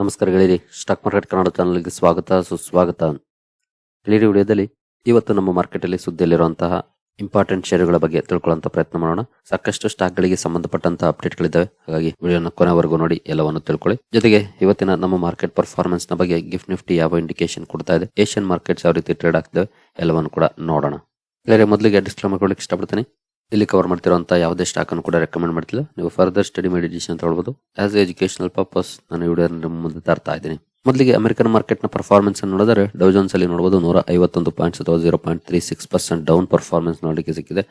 ನಮಸ್ಕಾರ ಗೆಳೆಯರಿ. Stock market Kannada ಚಾನಲ್ಗೆ ಸ್ವಾಗತ, ಸುಸ್ವಾಗತ. ಗೆಳೆಯರಿ, ವಿಡಿಯೋದಲ್ಲಿ ಇವತ್ತು ನಮ್ಮ ಮಾರ್ಕೆಟ್ ಅಲ್ಲಿ ಸುದ್ದಿಯಲ್ಲಿರುವಂತಹ ಇಂಪಾರ್ಟೆಂಟ್ ಷೇರುಗಳ ಬಗ್ಗೆ ತಿಳ್ಕೊಳ್ಳುವಂತ ಪ್ರಯತ್ನ ಮಾಡೋಣ. ಸಾಕಷ್ಟು ಸ್ಟಾಕ್ ಗಳಿಗೆ ಸಂಬಂಧಪಟ್ಟಂತಹ ಅಪ್ಡೇಟ್ ಗಳಿದ್ದಾವೆ ಹಾಗಾಗಿ ವಿಡಿಯೋನ ಕೊನೆವರೆಗೂ ನೋಡಿ, ಎಲ್ಲವನ್ನು ತಿಳ್ಕೊಳ್ಳಿ. ಜೊತೆಗೆ ಇವತ್ತಿನ ನಮ್ಮ ಮಾರ್ಕೆಟ್ ಪರ್ಫಾರ್ಮೆನ್ಸ್ನ ಬಗ್ಗೆ ಗಿಫ್ಟ್ ನಿಫ್ಟಿ ಯಾವ ಇಂಡಿಕೇಶನ್ ಕೊಡ್ತಾ ಇದೆ ಏಷ್ಯನ್ ಮಾರ್ಕೆಟ್ಸ್ ಯಾವ ರೀತಿ ಟ್ರೇಡ್ ಆಗ್ತವೆ ಎಲ್ಲವನ್ನು ಕೂಡ ನೋಡೋಣ. ಬೇರೆ ಮೊದಲಿಗೆ ಡಿಸ್ಕ್ಲೇಮರ್ ಕೊಡಲಿಕ್ಕೆ ಇಷ್ಟಪಡ್ತೀನಿ. ಇಲ್ಲಿ ಕವರ್ ಮಾಡ್ತಿರುವಂಥ ಯಾವುದೇ ಸ್ಟಾಕ್ ಅನ್ನು ಕೂಡ ರೆಕಮೆಂಡ್ ಮಾಡ್ತಿಲ್ಲ. ನೀವು ಫರ್ದರ್ ಸ್ಟಡಿ ಮೆಡಿಟೇಷನ್ ಅಂತ ಹೇಳ್ಬೋದು. ಆಸ್ ಎಜುಕೇಶನಲ್ ಪರ್ಪಸ್ ನಾನು ವಿಡಿಯೋ ನಿಮ್ಮ ಮುಂದೆ ತರ್ತಾ ಇದ್ದೀನಿ. ಮೊದಲಿಗೆ ಅಮೆರಿಕನ್ ಮಾರ್ಕೆಟ್ನ ಪರ್ಫಾರ್ಮೆನ್ಸ್ ಅನ್ನು ನೋಡಿದರೆ ಡೌಜನ್ಸ್ ಅಲ್ಲಿ ನೋಡಬಹುದು ನೂರ ಐವತ್ತೊಂದು ಪಾಯಿಂಟ್ಸ್ ಅಥವಾ zero point three six percent down performance ನೋಡಲಿಕ್ಕೆ ಸಿಕ್ಕಿದೆ.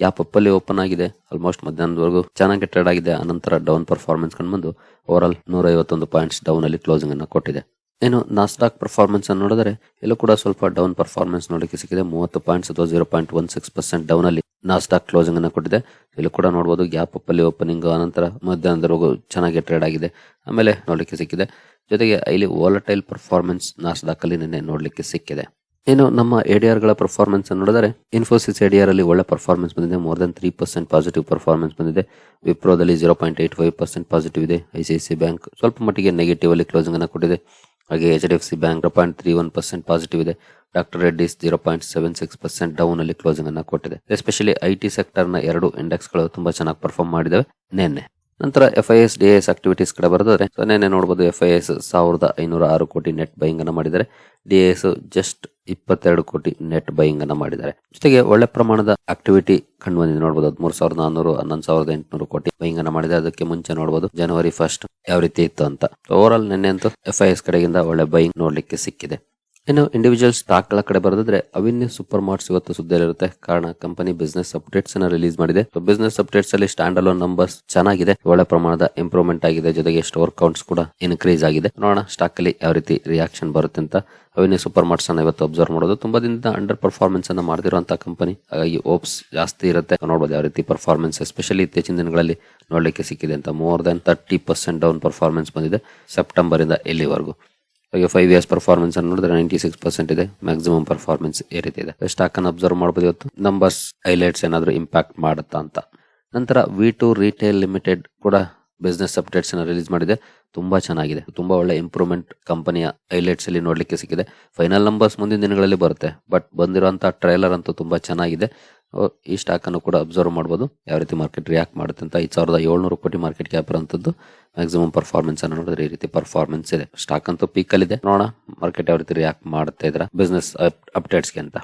ಗ್ಯಾಪ್ ಅಪ್ ಅಲ್ಲಿ ಓಪನ್ ಆಗಿದೆ. ಆಲ್ಮೋಸ್ಟ್ ಮಧ್ಯಾಹ್ನದವರೆಗೂ ಚೆನ್ನಾಗಿ ಟ್ರೇಡ್ ಆಗಿದೆ. ಅನಂತರ ಡೌನ್ ಪರ್ಫಾರ್ಮೆನ್ಸ್ ಕಂಡು ಓವರ್ ಆಲ್ ನೂರ ಐವತ್ತೊಂದು ಪಾಯಿಂಟ್ಸ್ ಡೌನ್ ಅಲ್ಲಿ ಕ್ಲೋಸಿಂಗ್ ಅನ್ನು ಕೊಟ್ಟಿದೆ. ಇನ್ನು ನಾಸ್ಡಾಕ್ ಪರ್ಫಾರ್ಮೆನ್ಸ್ ಅನ್ನು ನೋಡಿದರೆ ಎಲ್ಲೂ ಕೂಡ ಸ್ವಲ್ಪ ಡೌನ್ ಪರ್ಫಾರ್ಮೆನ್ಸ್ ನೋಡಲಿಕ್ಕೆ ಸಿಕ್ಕಿದೆ. ಮೂವತ್ತು ಪಾಯಿಂಟ್ಸ್ ಅಥವಾ zero point one six percent down ಅಲ್ಲಿ ನಾಸ್ಡಾಕ್ ಕ್ಲೋಸಿಂಗ್ ಅನ್ನು ಕೊಟ್ಟಿದೆ. ಇಲ್ಲೂ ಕೂಡ ನೋಡಬಹುದು ಗ್ಯಾಪ್ ಅಪ್ ಅಲ್ಲಿ ಓಪನಿಂಗ್ ಆನಂತರ ಮಧ್ಯಾಹ್ನದವರೆಗೂ ಚೆನ್ನಾಗಿ ಟ್ರೇಡ್ ಆಗಿದೆ. ಆಮೇಲೆ ನೋಡಲಿಕ್ಕೆ ಸಿಕ್ಕಿದೆ. ಜೊತೆಗೆ ಇಲ್ಲಿ ವಾಲಟೈಲ್ ಪರ್ಫಾರ್ಮೆನ್ಸ್ ನಾಸ್ಡಾಕ್ ಅಲ್ಲಿ ನಿನ್ನೆ ನೋಡಲಿಕ್ಕೆ ಸಿಕ್ಕಿದೆ. ಏನು ನಮ್ಮ ಎಡಿಆರ್ಗಳ ಪರ್ಫಾರ್ಮೆನ್ಸ್ ನೋಡಿದರೆ ಇನ್ಫೋಸಿಸ್ ಎಡಿಆರ್ ಅಲ್ಲಿ ಒಳ್ಳೆ ಪರ್ಫಾರ್ಮೆನ್ಸ್ ಬಂದಿದೆ. More than three percent positive performance ಬಂದಿದೆ. ವಿಪ್ರೋದಲ್ಲಿ zero point eight five percent positive ಇದೆ. ಐಸಿಐಸಿ ಬ್ಯಾಂಕ್ ಸ್ವಲ್ಪ ಮಟ್ಟಿಗೆ ನೆಗೆಟಿವ್ ಅಲ್ಲಿ ಕ್ಲೋಸಿಂಗ್ ಅನ್ನು ಕೊಟ್ಟಿದೆ. ಹಾಗೆ H D F C bank point three one percent positive ಇದೆ. Doctor Reddy's zero point seven six percent down ಅಲ್ಲಿ ಕ್ಲೋಸಿಂಗ್ ಅನ್ನ ಕೊಟ್ಟಿದೆ. ಎಸ್ಪೆಷಲಿ ಐ ಟಿ ಸೆಕ್ಟರ್ನ ಎರಡು ಇಂಡೆಕ್ಸ್ಗಳು ತುಂಬಾ ಚೆನ್ನಾಗಿ ಪರ್ಫಾರ್ಮ್ ಮಾಡಿದವೆ. ನಿನ್ನೆ. ನಂತರ F I S D S activities ಕಡೆ ಬರೆದ್ರೆ ಸೊ ನೋಡಬಹುದು ಎಫ್ ಐ ಎಸ್ ಸಾವಿರದ ಐನೂರ ಆರು ಕೋಟಿ ನೆಟ್ ಬೈಯಿಂಗ್ ಅನ್ನ ಮಾಡಿದ್ದಾರೆ. ಡಿ ಎಸ್ ಜಸ್ಟ್ ಇಪ್ಪತ್ತೆರಡು ಕೋಟಿ ನೆಟ್ ಬೈಯಿಂಗ್ ಅನ್ನ ಮಾಡಿದ್ದಾರೆ. ಜೊತೆಗೆ ಒಳ್ಳೆ ಪ್ರಮಾಣದ ಆಕ್ಟಿವಿಟಿ ಕಂಡು ಬಂದಿದೆ ನೋಡಬಹುದು ಹದಿಮೂರು ಸಾವಿರದ ನಾನ್ನೂರು, ಹನ್ನೊಂದು ಸಾವಿರದ ಎಂಟುನೂರು ಕೋಟಿ ಬೈಯಿಂಗ್ ಅನ್ನ ಮಾಡಿದೆ ಅದಕ್ಕೆ ಮುಂಚೆ ನೋಡಬಹುದು ಜನವರಿ ಫಸ್ಟ್ ಯಾವ ರೀತಿ ಇತ್ತು ಅಂತ. ಓವರ್ ಆಲ್ ನಿನ್ನೆ ಅಂತೂ ಎಫ್ ಐ ಎಸ್ ಕಡೆಯಿಂದ ಒಳ್ಳೆ ಬೈಯಿಂಗ್ ನೋಡ್ಲಿಕ್ಕೆ ಸಿಕ್ಕಿದೆ. ಇನ್ನು ಇಂಡಿವಿಜುವಲ್ ಸ್ಟಾಕ್ಗಳ ಕಡೆ ಬರೆದ್ರೆ ಅವಿನ್ಯ ಸೂಪರ್ ಮಾರ್ಟ್ಸ್ ಇವತ್ತು ಸುದ್ದಿಯಲ್ಲಿರುತ್ತೆ. ಕಾರಣ ಕಂಪನಿ ಬಿಸ್ನೆಸ್ ಅಪ್ಡೇಟ್ಸ್ ಅನ್ನ ರಿಲೀಸ್ ಮಾಡಿದೆ. ಬಿಸ್ನೆಸ್ ಅಪ್ಡೇಟ್ಸ್ ಅಲ್ಲಿ ಸ್ಟ್ಯಾಂಡ್ ಅಲೋನ್ ನಂಬರ್ಸ್ ಚೆನ್ನಾಗಿದೆ. ಒಳ್ಳೆ ಪ್ರಮಾಣದ ಇಂಪ್ರೂವ್ಮೆಂಟ್ ಆಗಿದೆ. ಜೊತೆಗೆ ಸ್ಟೋರ್ ಕೌಂಟ್ಸ್ ಕೂಡ ಇನ್ಕ್ರೀಸ್ ಆಗಿದೆ. ನೋಡೋಣ ಸ್ಟಾಕ್ ಅಲ್ಲಿ ಯಾವ ರೀತಿ ರಿಯಾಕ್ಷನ್ ಬರುತ್ತೆ ಅಂತ ಅವಿನ್ಯ ಸೂಪರ್ ಮಾರ್ಟ್ಸ್ ಅನ್ನ ಇವತ್ತು ಅಬ್ಸರ್ವ್ ಮಾಡೋದು. ತುಂಬಾ ದಿನದಿಂದ ಅಂಡರ್ ಪರ್ಫಾರ್ಮೆನ್ಸ್ ಅನ್ನ ಮಾಡ್ತಿರುವಂತಹ ಕಂಪನಿ ಹಾಗಾಗಿ ಓಪ್ಸ್ ಜಾಸ್ತಿ ಇರುತ್ತೆ. ನೋಡಬಹುದು ಯಾವ ರೀತಿ ಪರ್ಫಾರ್ಮೆನ್ಸ್ ಎಸ್ಪೆಷಲಿ ಇತ್ತೀಚಿನ ದಿನಗಳಲ್ಲಿ ನೋಡ್ಲಿಕ್ಕೆ ಸಿಕ್ಕಿದೆ ಅಂತ. More than thirty percent down performance ಬಂದಿದೆ. ಸೆಪ್ಟೆಂಬರ್ ಇಂದ ಇಲ್ಲಿವರೆಗೂ. ಹಾಗೆ ಫೈವ್ ಇಯರ್ಸ್ ಪರ್ಫಾರ್ಮೆನ್ಸ್ ಅನ್ನು ನೋಡಿದ್ರೆ ನೈಂಟಿ ಸಿಕ್ಸ್ ಪರ್ಸೆಂಟ್ ಇದೆ. ಮ್ಯಾಕ್ಸಿಮಮ್ ಪರ್ಫಾರ್ಮೆನ್ಸ್ ಈ ರೀತಿ ಇದೆ. ಸ್ಟಾಕ್ ಅನ್ನು ಅಬ್ಸರ್ವ್ ಮಾಡಬಹುದು ಇವತ್ತು. ನಂಬರ್ಸ್ ಹೈಲೈಟ್ಸ್ ಏನಾದರೂ ಇಂಪ್ಯಾಕ್ಟ್ ಮಾಡುತ್ತಾ ಅಂತ. ನಂತರ ವಿ ಟು ರೀಟೇಲ್ ಲಿಮಿಟೆಡ್ ಕೂಡ ಬಿಸ್ನೆಸ್ ಅಪ್ಡೇಟ್ಸ್ ಅನ್ನು ರಿಲೀಸ್ ಮಾಡಿದೆ. ತುಂಬಾ ಚೆನ್ನಾಗಿದೆ. ತುಂಬಾ ಒಳ್ಳೆ ಇಂಪ್ರೂವ್ಮೆಂಟ್ ಕಂಪನಿಯ ಹೈಲೈಟ್ಸ್ ಅಲ್ಲಿ ನೋಡ್ಲಿಕ್ಕೆ ಸಿಕ್ಕಿದೆ. ಫೈನಲ್ ನಂಬರ್ಸ್ ಮುಂದಿನ ದಿನಗಳಲ್ಲಿ ಬರುತ್ತೆ. ಬಟ್ ಬಂದಿರುವಂತಹ ಟ್ರೈಲರ್ ಅಂತೂ ತುಂಬಾ ಚೆನ್ನಾಗಿದೆ. ಈ ಸ್ಟಾಕ್ ಅನ್ನು ಕೂಡ ಅಬ್ಸರ್ವ್ ಮಾಡಬಹುದು ಯಾವ ರೀತಿ ಮಾರ್ಕೆಟ್ ರಿಯಾಕ್ಟ್ ಮಾಡುತ್ತೆ ಅಂತ. ಐದು ಸಾವಿರದ ಏಳ್ನೂರು ಕೋಟಿ ಮಾರ್ಕೆಟ್ ಕ್ಯಾಪ್ ಇರುವಂತದ್ದು ಮ್ಯಾಕ್ಸಿಮಮ್ ಪರ್ಫಾರ್ಮೆನ್ಸ್ ಅನ್ನು ನೋಡಿದ್ರೆ ಈ ರೀತಿ ಪರ್ಫಾರ್ಮೆನ್ಸ್ ಇದೆ. ಸ್ಟಾಕ್ ಅಂತೂ ಪೀಕ್ ಅಲ್ಲಿ ಇದೆ ನೋಡೋಣ ಮಾರ್ಕೆಟ್ ಯಾವ ರೀತಿ ರಿಯಾಕ್ಟ್ ಮಾಡುತ್ತೆ ಇದ್ರ ಬಿಸ್ನೆಸ್ ಅಪ್ಡೇಟ್ಸ್ಗೆ ಅಂತ.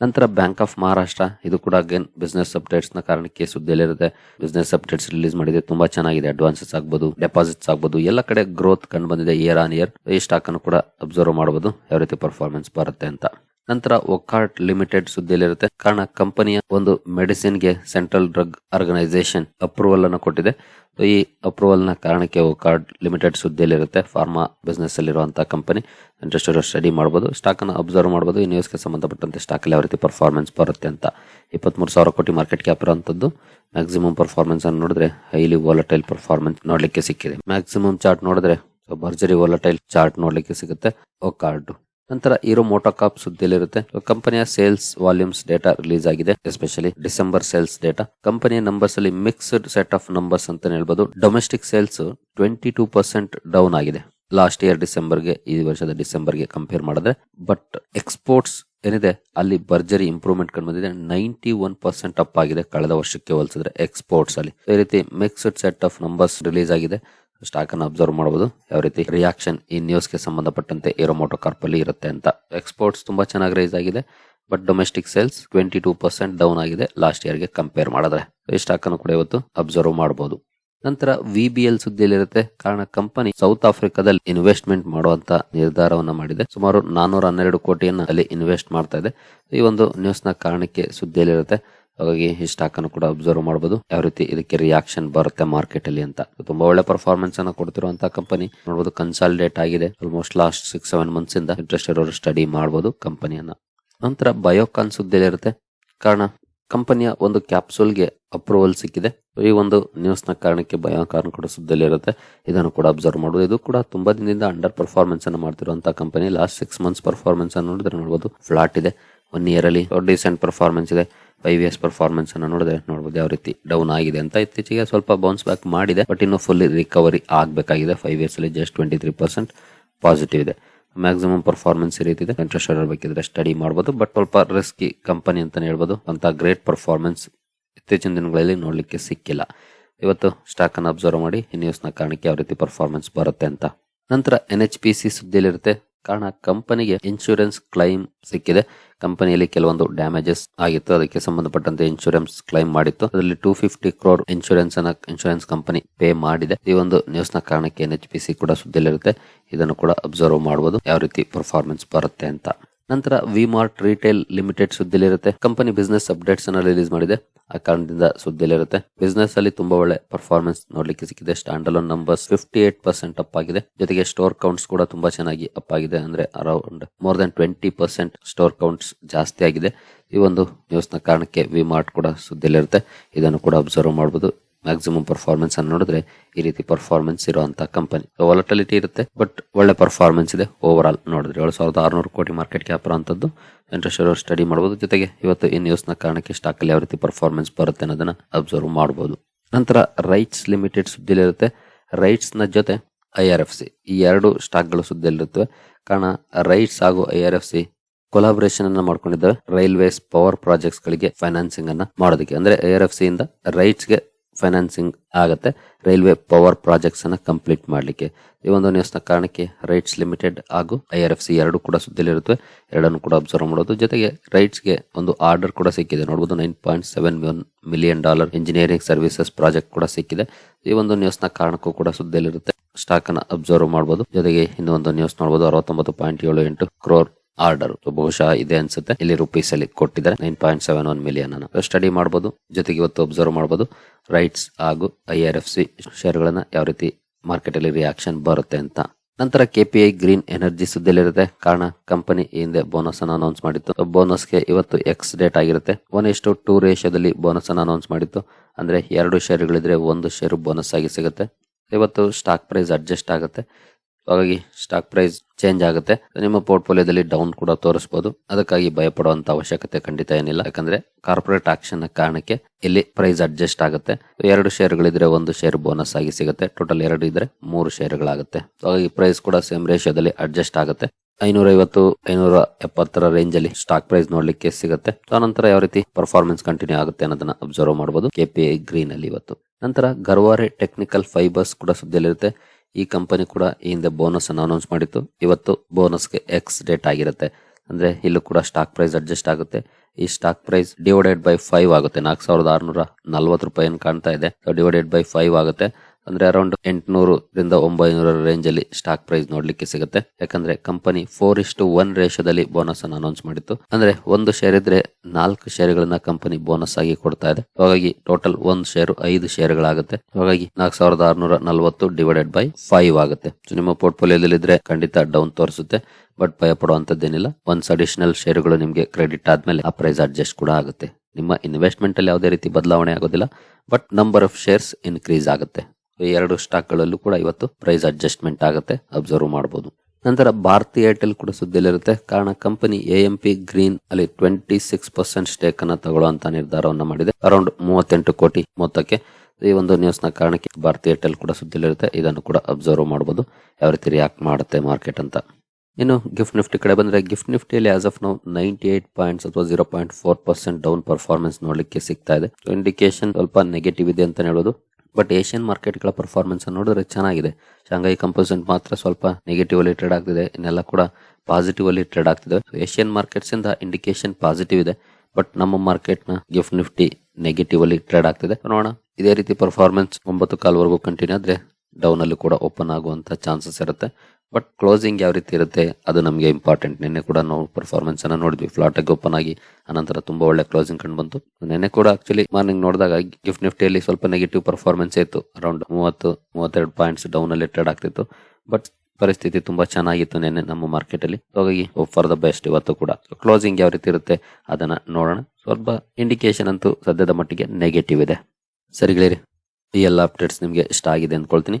ನಂತರ ಬ್ಯಾಂಕ್ ಆಫ್ ಮಹಾರಾಷ್ಟ್ರ ಇದು ಕೂಡ ಅಗೇನ್ ಬಿಸ್ನೆಸ್ ಅಪ್ಡೇಟ್ಸ್ನ ಕಾರಣಕ್ಕೆ ಸುದ್ದಿಯಲ್ಲಿರುತ್ತೆ. ಬಿಸ್ನೆಸ್ ಅಪ್ಡೇಟ್ಸ್ ರಿಲೀಸ್ ಮಾಡಿದೆ ತುಂಬಾ ಚೆನ್ನಾಗಿದೆ. ಅಡ್ವಾನ್ಸಸ್ ಆಗ್ಬೋದು ಡೆಪಾಸಿಟ್ಸ್ ಆಗ್ಬೋದು, ಎಲ್ಲ ಕಡೆ ಗ್ರೋತ್ ಕಂಡು ಬಂದಿದೆ ಇಯರ್ ಆನ್ ಇಯರ್ ಈ ಸ್ಟಾಕ್ ಅನ್ನು ಕೂಡ ಅಬ್ಸರ್ವ್ ಮಾಡಬಹುದು ಯಾವ ರೀತಿ ಪರ್ಫಾರ್ಮೆನ್ಸ್ ಬರುತ್ತೆ ಅಂತ. ನಂತರ ಒಕಾರ್ಟ್ ಲಿಮಿಟೆಡ್ ಸುದ್ದಿಯಲ್ಲಿರುತ್ತೆ. ಕಾರಣ ಕಂಪನಿಯ ಒಂದು ಮೆಡಿಸಿನ್ಗೆ ಸೆಂಟ್ರಲ್ ಡ್ರಗ್ ಆರ್ಗನೈಸೇಷನ್ ಅಪ್ರೂವಲ್ ಅನ್ನು ಕೊಟ್ಟಿದೆ. ಈ ಅಪ್ರೂವಲ್ನ ಕಾರಣಕ್ಕೆ ಒಕಾರ್ಡ್ ಲಿಮಿಟೆಡ್ ಸುದ್ದಿಯಲ್ಲಿರುತ್ತೆ. ಫಾರ್ಮಾ ಬಿಸ್ನೆಸ್ ಅಲ್ಲಿರುವಂತಹ ಕಂಪನಿ. ಇಂಟ್ರೆಸ್ಟ್ ಸ್ಟಡಿ ಮಾಡಬಹುದು ಸ್ಟಾಕ್ ಅನ್ನು ಅಬ್ಸರ್ವ್ ಮಾಡಬಹುದು ಈ ನ್ಯೂಸ್ಗೆ ಸಂಬಂಧಪಟ್ಟಂತೆ ಸ್ಟಾಕ್ ಅಲ್ಲಿ ಯಾವ ರೀತಿ ಪರ್ಫಾರ್ಮೆನ್ಸ್ ಬರುತ್ತೆ ಅಂತ. ಇಪ್ಪತ್ಮೂರು ಸಾವಿರ ಕೋಟಿ ಮಾರ್ಕೆಟ್ ಕ್ಯಾಪ್ ಇರುವಂತದ್ದು. ಮ್ಯಾಕ್ಸಿಮಮ್ ಪರ್ಫಾರ್ಮೆನ್ಸ್ ಅನ್ನು ನೋಡಿದ್ರೆ ಹೈಲಿ ವಾಲಟೈಲ್ ಪರ್ಫಾರ್ಮೆನ್ಸ್ ನೋಡ್ಲಿಕ್ಕೆ ಸಿಕ್ಕಿದೆ. ಮ್ಯಾಕ್ಸಿಮಮ್ ಚಾರ್ಟ್ ನೋಡಿದ್ರೆ ಭರ್ಜರಿ ವಾಲಟೈಲ್ ಚಾರ್ಟ್ ನೋಡ್ಲಿಕ್ಕೆ ಸಿಗುತ್ತೆ. ಒಕಾರ್ಡ್ ನಂತರ ಇರೋ ಮೋಟೋಕಾಪ್ ಸುದ್ದಿಯಲ್ಲಿರುತ್ತೆ. ಕಂಪನಿಯ ಸೇಲ್ಸ್ ವಾಲ್ಯೂಮ್ಸ್ ಡೇಟಾ ರಿಲೀಸ್ ಆಗಿದೆ. ಎಸ್ಪೆಷಲಿ ಡಿಸೆಂಬರ್ ಸೇಲ್ಸ್ ಡೇಟಾ ಕಂಪನಿಯ ನಂಬರ್ಸ್ ಅಲ್ಲಿ ಮಿಕ್ಸ್ಡ್ ಸೆಟ್ ಆಫ್ ನಂಬರ್ಸ್ ಅಂತ ಹೇಳ್ಬೋದು. Domestic sales twenty two percent down ಆಗಿದೆ ಲಾಸ್ಟ್ ಇಯರ್ ಡಿಸೆಂಬರ್ಗೆ ಈ ವರ್ಷದ ಡಿಸೆಂಬರ್ಗೆ ಕಂಪೇರ್ ಮಾಡಿದ್ರೆ. ಬಟ್ ಎಕ್ಸ್ಪೋರ್ಟ್ಸ್ ಏನಿದೆ, ಅಲ್ಲಿ ಭರ್ಜರಿ ಇಂಪ್ರೂವ್ಮೆಂಟ್ ಕಂಡು ಬಂದಿದೆ. ನೈಂಟಿ ಒನ್ ಪರ್ಸೆಂಟ್ ಅಪ್ ಆಗಿದೆ. ಕಳೆದ ವರ್ಷಕ್ಕೆ ಹೋಲಿಸಿದ್ರೆ ಎಕ್ಸ್ಪೋರ್ಟ್ಸ್ ಅಲ್ಲಿ. ಈ ರೀತಿ mixed set of numbers release ಆಗಿದೆ. ಸ್ಟಾಕ್ ಅನ್ನು ಅಬ್ಸರ್ವ್ ಮಾಡಬಹುದು ಯಾವ ರೀತಿ ರಿಯಾಕ್ಷನ್ ಈ ನ್ಯೂಸ್ಗೆ ಸಂಬಂಧಪಟ್ಟಂತೆ ಏರೋ ಮೋಟೋ ಕಾರ್ಪ್ ಅಲ್ಲಿ ಇರುತ್ತೆ ಅಂತ. ಎಕ್ಸ್ಪೋರ್ಟ್ಸ್ ತುಂಬಾ ಚೆನ್ನಾಗಿ ರೈಸ್ ಆಗಿದೆ but domestic sales twenty two percent down ಆಗಿದೆ ಲಾಸ್ಟ್ ಇಯರ್ಗೆ ಕಂಪೇರ್ ಮಾಡಿದ್ರೆ. ಈ ಸ್ಟಾಕ್ ಅನ್ನು ಕೂಡ ಇವತ್ತು ಅಬ್ಸರ್ವ್ ಮಾಡಬಹುದು ನಂತರ ವಿ ಬಿ ಎಲ್ ಸುದ್ದಿಯಲ್ಲಿರುತ್ತೆ ಕಾರಣ ಕಂಪನಿ ಸೌತ್ ಆಫ್ರಿಕಾದಲ್ಲಿ ಇನ್ವೆಸ್ಟ್ಮೆಂಟ್ ಮಾಡುವಂತ ನಿರ್ಧಾರವನ್ನ ಮಾಡಿದೆ. ಸುಮಾರು ನಾನೂರ ಹನ್ನೆರಡು ಕೋಟಿಯನ್ನ ಅಲ್ಲಿ ಇನ್ವೆಸ್ಟ್ ಮಾಡ್ತಾ ಇದೆ. ಈ ಒಂದು ನ್ಯೂಸ್ನ ಕಾರಣಕ್ಕೆ ಸುದ್ದಿಯಲ್ಲಿರುತ್ತೆ ಹಾಗಾಗಿ ಈ ಸ್ಟಾಕ್ ಅನ್ನು ಕೂಡ ಅಬ್ಸರ್ವ್ ಮಾಡಬಹುದು ಯಾವ ರೀತಿ ಇದಕ್ಕೆ ರಿಯಾಕ್ಷನ್ ಬರುತ್ತೆ ಮಾರ್ಕೆಟ್ ಅಲ್ಲಿ ಅಂತ. ತುಂಬಾ ಒಳ್ಳೆ ಪರ್ಫಾರ್ಮೆನ್ಸ್ ಅನ್ನು ಕೊಡ್ತಿರುವಂತಹ ಕಂಪನಿ ನೋಡಬಹುದು ಕನ್ಸಾಲಿಡೇಟ್ ಆಗಿದೆ. Almost last six seven months ಇಂದ ಇಂಟ್ರೆಸ್ಟ್ ಇರೋರು ಸ್ಟಡಿ ಮಾಡಬಹುದು ಕಂಪನಿಯನ್ನ ನಂತರ ಬಯೋಕಾನ್ ಸುದ್ದಿಯಲ್ಲಿರುತ್ತೆ ಕಾರಣ ಕಂಪನಿಯ ಒಂದು ಕ್ಯಾಪ್ಸೂಲ್ಗೆ ಅಪ್ರೂವಲ್ ಸಿಕ್ಕಿದೆ. ಈ ಒಂದು ನ್ಯೂಸ್ನ ಕಾರಣಕ್ಕೆ ಬಯೋಕಾನ್ ಕೂಡ ಸುದ್ದಿಯಲ್ಲಿರುತ್ತೆ ಇದನ್ನು ಕೂಡ ಅಬ್ಸರ್ವ್ ಮಾಡಬಹುದು ಇದು ಕೂಡ ತುಂಬಾ ದಿನದಿಂದ ಅಂಡರ್ ಪರ್ಫಾರ್ಮೆನ್ಸ್ ಅನ್ನು ಮಾಡ್ತಿರುವಂತಹ company last six months performance ಅನ್ನು ನೋಡಿದ್ರೆ ನೋಡಬಹುದು ಫ್ಲಾಟ್ ಇದೆ. ಒನ್ ಇಯರಲ್ಲಿ ಡಿಸೆಂಟ್ ಪರ್ಫಾರ್ಮೆನ್ಸ್ ಇದೆ. ಫೈವ್ ಇಯರ್ಸ್ ಪರ್ಫಾರ್ಮೆನ್ಸ್ ಅನ್ನು ನೋಡಿದ್ರೆ ನೋಡಬಹುದು ಯಾವ ರೀತಿ ಡೌನ್ ಆಗಿದೆ ಅಂತ. ಇತ್ತೀಚೆಗೆ ಸ್ವಲ್ಪ ಬೌನ್ಸ್ ಬ್ಯಾಕ್ ಮಾಡಿದೆ ಬಟ್ ಇನ್ನು ಫುಲ್ ರಿಕವರಿ ಆಗಬೇಕಾಗಿದೆ. ಫೈವ್ ಇಯರ್ಸ್ ಅಲ್ಲಿ just twenty three percent positive ಇದೆ. ಮ್ಯಾಕ್ಸಿಮಮ್ ಪರ್ಫಾರ್ಮೆನ್ಸ್ ಈ ರೀತಿ ಇದೆ. ಇಂಟ್ರೆಸ್ಟ್ ಬೇಕಿದ್ರೆ ಸ್ಟಡಿ ಮಾಡಬಹುದು ಬಟ್ ಸ್ವಲ್ಪ ರಿಸ್ಕಿ ಕಂಪನಿ ಅಂತ ಹೇಳ್ಬೋದು. ಅಂತ ಗ್ರೇಟ್ ಪರ್ಫಾರ್ಮೆನ್ಸ್ ಇತ್ತೀಚಿನ ದಿನಗಳಲ್ಲಿ ನೋಡಲಿಕ್ಕೆ ಸಿಕ್ಕಿಲ್ಲ. ಇವತ್ತು ಸ್ಟಾಕ್ ಅನ್ನು ಅಬ್ಸರ್ವ್ ಮಾಡಿ, ಈ ನ್ಯೂಸ್ನ ಕಾರಣಕ್ಕೆ ಯಾವ ರೀತಿ ಪರ್ಫಾರ್ಮೆನ್ಸ್ ಬರುತ್ತೆ ಅಂತ. ನಂತರ ಎನ್ ಎಚ್ ಪಿ ಸಿ ಸುದ್ದಿಯಲ್ಲಿರುತ್ತೆ. ಕಾರಣ ಕಂಪನಿಗೆ ಇನ್ಶೂರೆನ್ಸ್ ಕ್ಲೈಮ್ ಸಿಕ್ಕಿದೆ. ಕಂಪನಿಯಲ್ಲಿ ಕೆಲವೊಂದು ಡ್ಯಾಮೇಜಸ್ ಆಗಿತ್ತು. ಅದಕ್ಕೆ ಸಂಬಂಧಪಟ್ಟಂತೆ ಇನ್ಶೂರೆನ್ಸ್ ಕ್ಲೈಮ್ ಮಾಡಿತ್ತು. ಅದರಲ್ಲಿ ಟೂ ಫಿಫ್ಟಿ ಕ್ರೋಡ್ ಇನ್ಶೂರೆನ್ಸ್ ಅನ್ನ ಇನ್ಶೂರೆನ್ಸ್ ಕಂಪನಿ ಪೇ ಮಾಡಿದೆ. ಈ ಒಂದು ನ್ಯೂಸ್ನ ಕಾರಣಕ್ಕೆ ಎನ್ ಎಚ್ ಪಿ ಸಿ ಕೂಡ ಸುದ್ದಿಯಲ್ಲಿರುತ್ತೆ. ಇದನ್ನು ಕೂಡ ಅಬ್ಸರ್ವ್ ಮಾಡಬಹುದು ಯಾವ ರೀತಿ ಪರ್ಫಾರ್ಮೆನ್ಸ್ ಬರುತ್ತೆ ಅಂತ. ನಂತರ ವಿ ಮಾರ್ಟ್ ರಿಟೇಲ್ ಲಿಮಿಟೆಡ್ ಸುದ್ದಿಲಿರುತ್ತೆ ಕಂಪನಿ ಬಿಸ್ನೆಸ್ ಅಪ್ಡೇಟ್ಸ್ ಅನ್ನ ರಿಲೀಸ್ ಮಾಡಿದೆ. ಆ ಕಾರಣದಿಂದ ಸುದ್ದಿಲಿರುತ್ತೆ ಬಿಸ್ನೆಸ್ ಅಲ್ಲಿ ತುಂಬಾ ಒಳ್ಳೆ ಪರ್ಫಾರ್ಮೆನ್ಸ್ ನೋಡ್ಲಿಕ್ಕೆ ಸಿಕ್ಕಿದೆ. Standalone numbers fifty eight percent up ಆಗಿದೆ. ಜೊತೆಗೆ ಸ್ಟೋರ್ ಕೌಂಟ್ಸ್ ಕೂಡ ತುಂಬಾ ಚೆನ್ನಾಗಿ ಅಪ್ ಆಗಿದೆ. ಅಂದ್ರೆ around more than twenty percent store counts ಜಾಸ್ತಿ ಆಗಿದೆ. ಈ ಒಂದು ನ್ಯೂಸ್ನ ಕಾರಣಕ್ಕೆ ವಿ ಮಾರ್ಟ್ ಕೂಡ ಸುದ್ದಿಲಿರುತ್ತೆ ಇದನ್ನು ಕೂಡ ಅಬ್ಸರ್ವ್ ಮಾಡಬಹುದು ಮ್ಯಾಕ್ಸಿಮಮ್ ಪರ್ಫಾರ್ಮೆನ್ಸ್ ಅನ್ನು ನೋಡಿದ್ರೆ ಈ ರೀತಿ ಪರ್ಫಾರ್ಮೆನ್ಸ್ ಇರುವಂತಹ ಕಂಪನಿ ವಾಲಟಲಿಟಿ ಇರುತ್ತೆ ಬಟ್ ಒಳ್ಳೆ ಪರ್ಫಾರ್ಮೆನ್ಸ್ ಇದೆ ಓವರ್ ಆಲ್ ನೋಡಿದ್ರೆ. ಏಳು ಸಾವಿರದ ಆರುನೂರು ಕೋಟಿ ಮಾರ್ಕೆಟ್ ಕ್ಯಾಪ್ ಇರುವಂತದ್ದು. ಇಂಟ್ರೆಸ್ಟ್ ಇರೋ ಸ್ಟಡಿ ಮಾಡಬಹುದು ಜೊತೆಗೆ ಇವತ್ತು ಈ ನ ಕಾರಣಕ್ಕೆ ಸ್ಟಾಕ್ ಅಲ್ಲಿ ಯಾವ ರೀತಿ ಪರ್ಫಾರ್ಮೆನ್ಸ್ ಬರುತ್ತೆ ಅನ್ನೋದನ್ನ ಅಬ್ಸರ್ವ್ ಮಾಡಬಹುದು ನಂತರ ರೈಟ್ಸ್ ಲಿಮಿಟೆಡ್ ಸುದ್ದಿಲಿರುತ್ತೆ ರೈಟ್ಸ್ನ ಜೊತೆ ಐ ಆರ್ ಎಫ್ ಸಿ ಈ ಎರಡು ಸ್ಟಾಕ್ಗಳು ಸುದ್ದಿಯಲ್ಲಿರುತ್ತವೆ ಕಾರಣ ರೈಟ್ಸ್ ಹಾಗೂ I R F C collaboration ಅನ್ನ ಮಾಡ್ಕೊಂಡಿದ್ದಾವೆ ರೈಲ್ವೇಸ್ ಪವರ್ ಪ್ರಾಜೆಕ್ಟ್ಸ್ ಗಳಿಗೆ ಫೈನಾನ್ಸಿಂಗ್ ಅನ್ನ ಮಾಡೋದಕ್ಕೆ. ಅಂದ್ರೆ ಐ ಆರ್ ಎಫ್ ಸಿ ಇಂದ ರೈಟ್ಸ್ಗೆ ಫೈನಾನ್ಸಿಂಗ್ ಆಗುತ್ತೆ. ರೈಲ್ವೆ ಪವರ್ ಪ್ರಾಜೆಕ್ಟ್ಸ್ ಅನ್ನ ಕಂಪ್ಲೀಟ್ ಮಾಡಲಿಕ್ಕೆ. ಈ ಒಂದು ನ್ಯೂಸ್ನ ಕಾರಣಕ್ಕೆ ರೈಟ್ಸ್ ಲಿಮಿಟೆಡ್ ಹಾಗೂ ಐ ಆರ್ ಎಫ್ ಸಿ ಎರಡು ಕೂಡ ಸುದ್ದಿಲಿರುತ್ತೆ ಎರಡನ್ನು ಕೂಡ ಅಬ್ಸರ್ವ್ ಮಾಡೋದು. ಜೊತೆಗೆ ರೈಟ್ಸ್ಗೆ ಒಂದು ಆರ್ಡರ್ ಕೂಡ ಸಿಕ್ಕಿದೆ. ನೋಡಬಹುದು nine point seven million dollar engineering services project ಕೂಡ ಸಿಕ್ಕಿದೆ. ಈ ಒಂದು ನ್ಯೂಸ್ನ ಕಾರಣಕ್ಕೂ ಕೂಡ ಸುದ್ದಿಯಲ್ಲಿರುತ್ತೆ ಸ್ಟಾಕ್ ಅನ್ನ ಅಬ್ಸರ್ವ್ ಮಾಡಬಹುದು ಜೊತೆಗೆ ಇನ್ನೊಂದು ನ್ಯೂಸ್ ನೋಡಬಹುದು ಅರವತ್ತೊಂಬತ್ತು ಪಾಯಿಂಟ್ ಏಳು ಎಂಟು ಕ್ರೋರ್ ಆರ್ಡರ್. ಬಹುಶಃ ಇದೆ ಅನ್ಸುತ್ತೆ. ಇಲ್ಲಿ ರುಪೀಸ್ ಅಲ್ಲಿ ಕೊಟ್ಟಿದ್ದಾರೆ. Nine point seven one million ಅನ್ನು. ಸ್ಟಡಿ ಮಾಡಬಹುದು ಜೊತೆಗೆ ಇವತ್ತು ಅಬ್ಸರ್ವ್ ಮಾಡಬಹುದು ರೈಟ್ಸ್ ಹಾಗೂ ಐ ಆರ್ ಎಫ್ ಸಿ ಶೇರ್ಗಳನ್ನ ಯಾವ ರೀತಿ ಮಾರ್ಕೆಟ್ ಅಲ್ಲಿ ರಿಯಾಕ್ಷನ್ ಬರುತ್ತೆ ಅಂತ. ನಂತರ ಕೆಪಿಐ ಗ್ರೀನ್ ಎನರ್ಜಿ ಸುದ್ದಿಯಲ್ಲಿರುತ್ತೆ. ಕಾರಣ ಕಂಪನಿ ಹಿಂದೆ ಬೋನಸ್ ಅನ್ನು ಅನೌನ್ಸ್ ಮಾಡಿತ್ತು. ಬೋನಸ್ಗೆ ಇವತ್ತು ಎಕ್ಸ್ ಡೇಟ್ ಆಗಿರುತ್ತೆ. ಒನ್ ಎಷ್ಟು ಟೂ ರೇಷಿಯೋದಲ್ಲಿ ಬೋನಸ್ ಅನ್ನು ಅನೌನ್ಸ್ ಮಾಡಿತ್ತು. ಅಂದ್ರೆ ಎರಡು ಶೇರುಗಳಿದ್ರೆ ಒಂದು ಶೇರು ಬೋನಸ್ ಆಗಿ ಸಿಗುತ್ತೆ. ಇವತ್ತು ಸ್ಟಾಕ್ ಪ್ರೈಸ್ ಅಡ್ಜಸ್ಟ್ ಆಗುತ್ತೆ. ಹಾಗಾಗಿ ಸ್ಟಾಕ್ ಪ್ರೈಸ್ ಚೇಂಜ್ ಆಗುತ್ತೆ. ನಿಮ್ಮ ಪೋರ್ಟ್ಫೋಲಿಯೋದಲ್ಲಿ ಡೌನ್ ಕೂಡ ತೋರಿಸಬಹುದು ಅದಕ್ಕಾಗಿ ಭಯಪಡುವಂತ ಅವಶ್ಯಕತೆ ಖಂಡಿತ ಏನಿಲ್ಲ. ಯಾಕಂದ್ರೆ ಕಾರ್ಪೊರೇಟ್ ಆಕ್ಷನ್ ಕಾರಣಕ್ಕೆ ಇಲ್ಲಿ ಪ್ರೈಸ್ ಅಡ್ಜಸ್ಟ್ ಆಗುತ್ತೆ. ಎರಡು ಶೇರ್ಗಳಿದ್ರೆ ಒಂದು ಶೇರ್ ಬೋನಸ್ ಆಗಿ ಸಿಗುತ್ತೆ. ಟೋಟಲ್ ಎರಡು ಇದ್ರೆ ಮೂರು ಶೇರ್ಗಳಾಗುತ್ತೆ ಹಾಗಾಗಿ ಪ್ರೈಸ್ ಕೂಡ ಸೇಮ್ ರೇಷಿಯೋದಲ್ಲಿ ಅಡ್ಜಸ್ಟ್ ಆಗುತ್ತೆ. ಐನೂರ ಐವತ್ತು ಐನೂರ ಎಪ್ಪತ್ತರ ರೇಂಜ್ ಅಲ್ಲಿ ಸ್ಟಾಕ್ ಪ್ರೈಸ್ ನೋಡ್ಲಿಕ್ಕೆ ಸಿಗುತ್ತೆ. ಆನಂತರ ಯಾವ ರೀತಿ ಪರ್ಫಾರ್ಮೆನ್ಸ್ ಕಂಟಿನ್ಯೂ ಆಗುತ್ತೆ ಅನ್ನೋದನ್ನ ಅಬ್ಸರ್ವ್ ಮಾಡಬಹುದು ಕೆಪಿಐ ಗ್ರೀನ್ ಅಲ್ಲಿ ಇವತ್ತು. ನಂತರ ಗರ್ವಾರೆ ಟೆಕ್ನಿಕಲ್ ಫೈಬರ್ಸ್ ಕೂಡ ಸುದ್ದಿಯಲ್ಲಿರುತ್ತೆ ಈ ಕಂಪನಿ ಕೂಡ ಈ ಹಿಂದೆ ಬೋನಸ್ ಅನ್ನು ಅನೌನ್ಸ್ ಮಾಡಿತ್ತು. ಇವತ್ತು ಬೋನಸ್ಗೆ ಎಕ್ಸ್ ಡೇಟ್ ಆಗಿರುತ್ತೆ. ಅಂದ್ರೆ ಇಲ್ಲೂ ಕೂಡ ಸ್ಟಾಕ್ ಪ್ರೈಸ್ ಅಡ್ಜಸ್ಟ್ ಆಗುತ್ತೆ. ಈ stock price divided by five ಆಗುತ್ತೆ. ನಾಲ್ಕು ಸಾವಿರದ ಆರುನೂರ ನಲ್ವತ್ತು ರೂಪಾಯಿ ಕಾಣ್ತಾ ಇದೆ. ಡಿವೈಡೆಡ್ ಬೈ ಫೈವ್ ಆಗುತ್ತೆ. ಅಂದ್ರೆ ಅರೌಂಡ್ ಎಂಟುನೂರರಿಂದ ಒಂಬೈನೂರ ರೇಂಜ್ ಅಲ್ಲಿ ಸ್ಟಾಕ್ ಪ್ರೈಸ್ ನೋಡ್ಲಿಕ್ಕೆ ಸಿಗುತ್ತೆ. ಯಾಕಂದ್ರೆ ಕಂಪನಿ ಫೋರ್ ಇಷ್ಟು ಒನ್ ರೇಷದಲ್ಲಿ ಬೋನಸ್ ಅನ್ನು ಅನೌನ್ಸ್ ಮಾಡಿತ್ತು. ಅಂದ್ರೆ ಒಂದು ಶೇರ್ ಇದ್ರೆ ನಾಲ್ಕು ಶೇರ್ಗಳನ್ನ ಕಂಪನಿ ಬೋನಸ್ ಆಗಿ ಕೊಡ್ತಾ ಇದೆ. ಹಾಗಾಗಿ ಟೋಟಲ್ ಒಂದು ಶೇರ್ ಐದು ಶೇರ್ಗಳಾಗುತ್ತೆ ಹಾಗಾಗಿ ನಾಲ್ಕು ಸಾವಿರದ ಆರ್ನೂರ ನಲ್ವತ್ತು ಡಿವೈಡೆಡ್ ಬೈ ಫೈವ್ ಆಗುತ್ತೆ. ನಿಮ್ಮ ಪೋರ್ಟ್ಫೋಲಿಯೋದಲ್ಲಿ ಇದ್ರೆ ಖಂಡಿತ ಡೌನ್ ತೋರಿಸುತ್ತೆ. ಬಟ್ ಭಯ ಪಡುವಂತದ್ದೇನಿಲ್ಲ. ಒನ್ಸ್ ಅಡಿಷನಲ್ ಶೇರ್ಗಳು ನಿಮಗೆ ಕ್ರೆಡಿಟ್ ಆದ್ಮೇಲೆ ಆ ಪ್ರೈಸ್ ಅಡ್ಜಸ್ಟ್ ಕೂಡ ಆಗುತ್ತೆ. ನಿಮ್ಮ ಇನ್ವೆಸ್ಟ್ಮೆಂಟ್ ಅಲ್ಲಿ ಯಾವುದೇ ರೀತಿ ಬದಲಾವಣೆ ಆಗೋದಿಲ್ಲ. But number of shares increase ಆಗುತ್ತೆ. ಎರಡು ಸ್ಟಾಕ್ ಗಳಲ್ಲೂ ಕೂಡ ಇವತ್ತು ಪ್ರೈಸ್ ಅಡ್ಜಸ್ಟ್ಮೆಂಟ್ ಆಗುತ್ತೆ ಅಬ್ಸರ್ವ್ ಮಾಡಬಹುದು ನಂತರ ಭಾರತಿ ಏರ್ಟೆಲ್ ಕೂಡ ಸುದ್ದಿಯಲ್ಲಿರುತ್ತೆ. ಕಾರಣ company A M P green ಅಲ್ಲಿ ಟ್ವೆಂಟಿ ಸಿಕ್ಸ್ ಪರ್ಸೆಂಟ್ ಸ್ಟೇಕ್ ಅನ್ನ ತಗೊಳ್ಳುವಂತ ನಿರ್ಧಾರವನ್ನು ಮಾಡಿದೆ. ಅರೌಂಡ್ ಮೂವತ್ತೆಂಟು ಕೋಟಿ ಮೊತ್ತಕ್ಕೆ. ಈ ಒಂದು ನ್ಯೂಸ್ನ ಕಾರಣಕ್ಕೆ ಭಾರತಿ ಏರ್ಟೆಲ್ ಕೂಡ ಸುದ್ದಿಯಲ್ಲಿರುತ್ತೆ. ಇದನ್ನು ಕೂಡ ಅಬ್ಸರ್ವ್ ಮಾಡಬಹುದು ಯಾವ ರೀತಿ ರಿಯಾಕ್ಟ್ ಮಾಡುತ್ತೆ ಮಾರ್ಕೆಟ್ ಅಂತ. ಇನ್ನು ಗಿಫ್ಟ್ ನಿಫ್ಟಿ ಕಡೆ ಬಂದ್ರೆ GIFT ನಿಫ್ಟಿಯಲ್ಲಿ as of now ninety eight points ಅಥವಾ zero point four percent down performance ನೋಡಲಿಕ್ಕೆ ಸಿಗ್ತಾ ಇದೆ. ಇಂಡಿಕೇಶನ್ ಸ್ವಲ್ಪ ನೆಗೆಟಿವ್ ಇದೆ ಅಂತ ಹೇಳೋದು ಬಟ್ ಏಷ್ಯನ್ ಮಾರ್ಕೆಟ್ಗಳ ಪರ್ಫಾರ್ಮೆನ್ಸ್ ನೋಡಿದ್ರೆ ಚೆನ್ನಾಗಿದೆ. ಶಾಂಘೈ ಕಂಪೋಸೆಂಟ್ ಮಾತ್ರ ಸ್ವಲ್ಪ ನೆಗೆಟಿವ್ ಅಲ್ಲಿ ಟ್ರೇಡ್ ಆಗ್ತಿದೆ. ಇನ್ನೆಲ್ಲ ಕೂಡ ಪಾಸಿಟಿವ್ ಅಲ್ಲಿ ಟ್ರೇಡ್ ಆಗ್ತಿದೆ ಏಷ್ಯನ್ ಮಾರ್ಕೆಟ್ಸ್ ಇಂದ ಇಂಡಿಕೇಶನ್ ಪಾಸಿಟಿವ್ ಇದೆ. ಬಟ್ ನಮ್ಮ ಮಾರ್ಕೆಟ್ನ ಗಿಫ್ಟ್ ನಿಫ್ಟಿ ನೆಗೆಟಿವ್ ಅಲ್ಲಿ ಟ್ರೇಡ್ ಆಗ್ತಿದೆ ನೋಡೋಣ. ಇದೇ ರೀತಿ ಪರ್ಫಾರ್ಮೆನ್ಸ್ ಒಂಬತ್ತು ಕಾಲ್ವರೆಗೂ ಕಂಟಿನ್ಯೂ ಆದ್ರೆ ಡೌನ್ ಅಲ್ಲಿ ಕೂಡ ಓಪನ್ ಆಗುವಂತ ಚಾನ್ಸಸ್ ಇರುತ್ತೆ. ಬಟ್ ಕ್ಲೋಸಿಂಗ್ ಯಾವ ರೀತಿ ಇರುತ್ತೆ, ಅದು ನಮಗೆ ಇಂಪಾರ್ಟೆಂಟ್ ನಿನ್ನೆ ಕೂಡ ನಾವು ಪರ್ಫಾರ್ಮೆನ್ಸ್ ಅನ್ನ ನೋಡಿದ್ವಿ. ಫ್ಲಾಟ್ ಆಗಿ ಓಪನ್ ಆಗಿ, ಅನಂತರ ತುಂಬಾ ಒಳ್ಳೆ ಕ್ಲೋಸಿಂಗ್ ಕಂಡು ಬಂತು. ನಿನ್ನೆ ಕೂಡ ಆಕ್ಚುಲಿ ಮಾರ್ನಿಂಗ್ ನೋಡಿದಾಗ ಗಿಫ್ಟ್ ನಿಫ್ಟಿಯಲ್ಲಿ ಸ್ವಲ್ಪ ನೆಗೆಟಿವ್ ಪರ್ಫಾರ್ಮೆನ್ಸ್ ಇತ್ತು. ಅರೌಂಡ್ ಮೂವತ್ತು, ಮೂವತ್ತೆರಡು ಪಾಯಿಂಟ್ಸ್ ಡೌನ್ ಅಲ್ಲಿ ಟ್ರೇಡ್ ಆಗ್ತಿತ್ತು. ಬಟ್ ಪರಿಸ್ಥಿತಿ ತುಂಬಾ ಚೆನ್ನಾಗಿತ್ತು ನಿನ್ನೆ ನಮ್ಮ ಮಾರ್ಕೆಟ್ ಅಲ್ಲಿ. ಹಾಗಾಗಿ ಫಾರ್ ದ ಬೆಸ್ಟ್ ಇವತ್ತು ಕೂಡ. ಕ್ಲೋಸಿಂಗ್ ಯಾವ ರೀತಿ ಇರುತ್ತೆ, ಅದನ್ನ ನೋಡೋಣ. ಸ್ವಲ್ಪ ಇಂಡಿಕೇಶನ್ ಅಂತೂ ಸದ್ಯದ ಮಟ್ಟಿಗೆ ನೆಗೆಟಿವ್ ಇದೆ. ಸರಿಗಳಿರಿ? ಈ ಎಲ್ಲ ಅಪ್ಡೇಟ್ಸ್ ನಿಮಗೆ ಇಷ್ಟ ಆಗಿದೆ ಅಂದ್ಕೊಳ್ತೀನಿ.